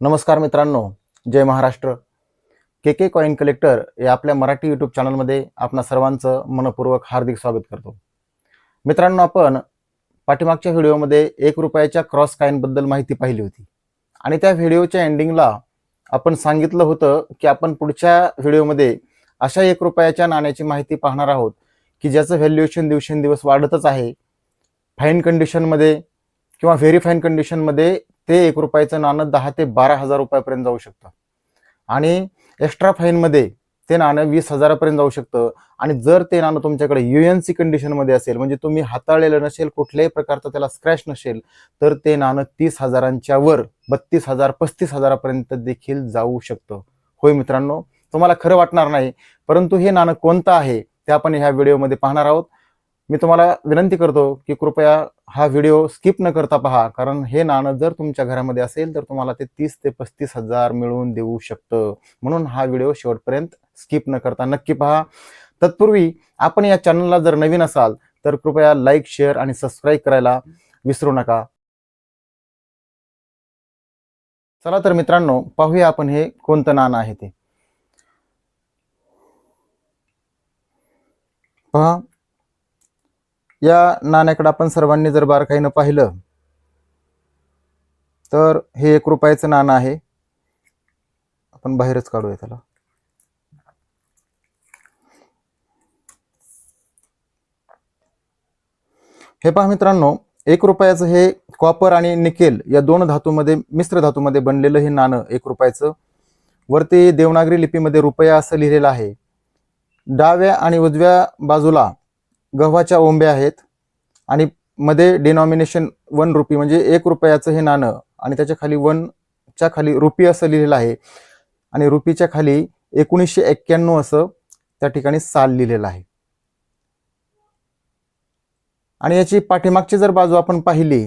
नमस्कार मित्रांनो जय Maharashtra. K K coin collector या आपल्या मराठी यूट्यूब चॅनलमध्ये आपणा सर्वांचं मनपूर्वक हार्दिक स्वागत करतो. मित्रांनो आपण पाठीमागच्या व्हिडिओमध्ये एक रुपयाच्या क्रॉस कॉईनबद्दल माहिती पाहिली होती. आणि त्या व्हिडिओच्या एंडिंगला आपण सांगितलं होतं की आपण पुढच्या व्हिडिओमध्ये अशा एक रुपयाच्या नाण्याची माहिती पाहणार आहोत की ज्याचं व्हॅल्युएशन दिवसेंदिवस वाढतच आहे. फाईन कंडिशनमध्ये किंवा व्हेरी फाईन कंडिशनमध्ये ते एक रुपयाचं नाणं दहा ते बारा हजार रुपयापर्यंत जाऊ शकतं. आणि एक्स्ट्रा फाईनमध्ये ते नाणं वीस हजारापर्यंत जाऊ शकतं. आणि जर ते नाणं तुमच्याकडे यू एन सी कंडिशनमध्ये असेल म्हणजे तुम्ही हाताळलेलं नसेल कुठल्याही प्रकारचा त्याला स्क्रॅच नसेल तर ते नाणं तीस हजारांच्या वर बत्तीस हजार पस्तीस हजारापर्यंत देखील जाऊ शकतं. होय मित्रांनो तुम्हाला खरं वाटणार नाही परंतु हे नाणं कोणतं आहे ते आपण ह्या व्हिडिओमध्ये पाहणार आहोत. मी तुम्हाला विनंती करतो की कृपया हा व्हिडिओ स्किप न करता पहा कारण हे नाणं जर तुमच्या घरामध्ये असेल तर तुम्हाला ते तीस ते पस्तीस हजार मिळवून देऊ शकतं. म्हणून हा व्हिडिओ शेवटपर्यंत स्किप न करता नक्की पहा. तत्पूर्वी आपण या चॅनलला जर नवीन असाल तर कृपया लाईक शेअर आणि सबस्क्राईब करायला विसरू नका. चला तर मित्रांनो पाहूया आपण हे कोणतं नाणं आहे ते. पहा. या नाण्याकडे आपण सर्वांनी जर बारकाईनं पाहिलं तर हे एक रुपयाचं नाणं आहे. आपण बाहेरच काढूया त्याला. हे पहा मित्रांनो एक रुपयाचं हे कॉपर आणि निकेल या दोन धातूमध्ये मिश्र धातूमध्ये बनलेलं हे नाणं एक रुपयाचं. वरती देवनागरी लिपीमध्ये रुपया असं लिहिलेलं आहे. डाव्या आणि उजव्या बाजूला गव्हाच्या ओंब्या आहेत आणि मध्ये डिनॉमिनेशन वन रुपी म्हणजे एक रुपयाचं हे नाणं आणि त्याच्याखाली वनच्या खाली रुपी असं लिहिलेलं आहे. आणि रुपीच्या खाली एकोणीसशे एक्क्याण्णव असं त्या ठिकाणी साल लिहिलेलं आहे. आणि याची पाठीमागची जर बाजू आपण पाहिली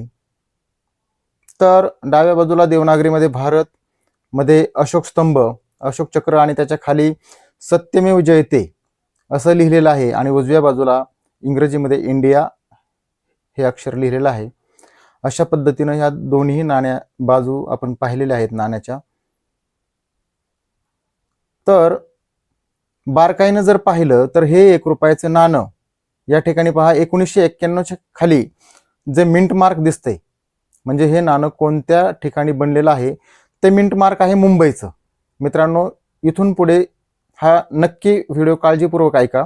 तर डाव्या बाजूला देवनागरीमध्ये भारत मध्ये अशोक स्तंभ अशोक चक्र आणि त्याच्याखाली सत्यमेव जयते असं लिहिलेलं आहे. आणि उजव्या बाजूला इंग्रजीमध्ये इंडिया हे अक्षर लिहिलेलं आहे. अशा पद्धतीनं ह्या दोन्ही नाण्या बाजू आपण पाहिलेल्या आहेत नाण्याच्या. तर बारकाईनं जर पाहिलं तर हे एक रुपयाचं नाणं. या ठिकाणी पहा एकोणीसशे एक्क्याण्णवच्या खाली जे मिंट मार्क दिसतंय म्हणजे हे नाणं कोणत्या ठिकाणी बनलेलं आहे ते मिंट मार्क आहे मुंबईचं. मित्रांनो इथून पुढे हा नक्की व्हिडिओ काळजीपूर्वक ऐका.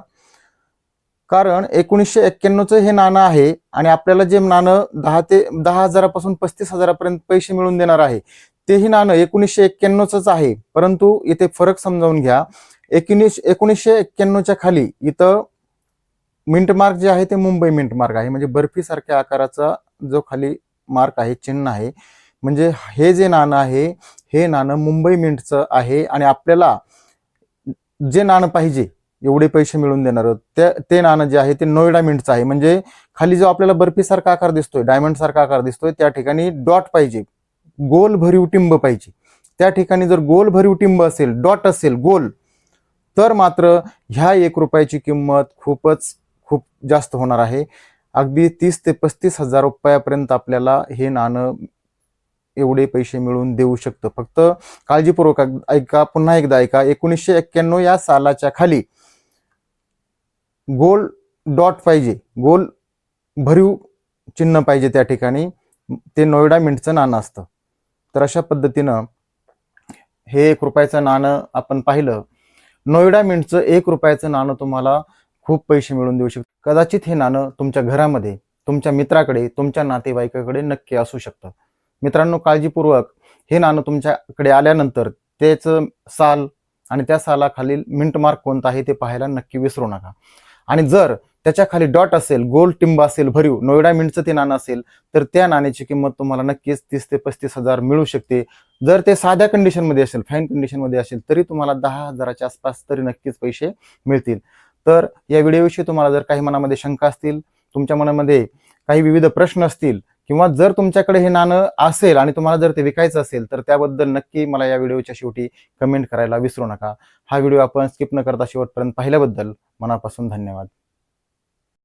कारण एकोणीसशे एक्क्याण्णवचं हे नाणं आहे आणि आपल्याला जे नाणं दहा ते दहा हजारापासून पस्तीस हजारापर्यंत पैसे मिळून देणार आहे तेही नाणं एकोणीसशे एक्क्याण्णवच आहे. परंतु इथे फरक समजावून घ्या. एकोणीस एकोणीसशे एक्क्याण्णवच्या खाली इथं मिंट मार्क जे आहे ते मुंबई मिंट मार्क आहे. म्हणजे बर्फीसारख्या आकाराचा जो खाली मार्क आहे चिन्ह आहे. म्हणजे हे जे नाणं आहे हे नाणं मुंबई मिंटचं आहे आणि आपल्याला जे नाणं पाहिजे एवढे पैसे मिळून देणार. ते ते नाणं जे आहे ते नोएडा मिंटचं आहे. म्हणजे खाली जो आपल्याला बर्फीसारखा आकार दिसतोय डायमंड सारखा आकार दिसतोय त्या ठिकाणी डॉट पाहिजे. गोल भरीव टिंब पाहिजे. त्या ठिकाणी जर गोल भरीव टिंब असेल डॉट असेल गोल तर मात्र ह्या एक रुपयाची किंमत खूपच खूप जास्त होणार आहे. अगदी तीस ते पस्तीस हजार रुपयापर्यंत आपल्याला हे नाणं एवढे पैसे मिळवून देऊ शकतं. फक्त काळजीपूर्वक ऐका पुन्हा एकदा ऐका. एकोणीसशे एक्क्याण्णव या सालाच्या खाली गोल डॉट पाहिजे. गोल भरीव चिन्ह पाहिजे त्या ठिकाणी. ते नोएडा मिंटचं नाणं असतं. तर अशा पद्धतीनं हे एक रुपयाचं नाणं आपण पाहिलं. नोएडा मिंटचं एक रुपयाचं नाणं तुम्हाला खूप पैसे मिळवून देऊ शकतं. कदाचित हे नाणं तुमच्या घरामध्ये तुमच्या मित्राकडे तुमच्या नातेवाईकाकडे नक्की असू शकतं. मित्रांनो काळजीपूर्वक हे नाणं तुमच्याकडे आल्यानंतर त्याचं साल आणि त्या सालाखालील मिंट मार्क कोणता आहे ते पाहायला नक्की विसरू नका. आणि जर त्याच्याखाली डॉट असेल गोल टिंब असेल भरीव नोएडा मिंटचं ते नाणं असेल तर त्या नाण्याची किंमत तुम्हाला नक्कीच तीस ते पस्तीस हजार मिळू शकते. जर ते साध्या कंडिशनमध्ये असेल फाईन कंडिशनमध्ये असेल तरी तुम्हाला दहा हजाराच्या आसपास तरी नक्कीच पैसे मिळतील. तर या व्हिडिओविषयी तुम्हाला जर काही मनामध्ये शंका असतील तुमच्या मनामध्ये काही विविध प्रश्न असतील किंवा जर तुमच्याकडे हे नाणं असेल आणि तुम्हाला जर ते विकायचं असेल तर त्याबद्दल नक्की मला या व्हिडिओच्या शेवटी कमेंट करायला विसरू नका. हा व्हिडिओ आपण स्किप न करता शेवटपर्यंत पाहिल्याबद्दल मनापासून धन्यवाद.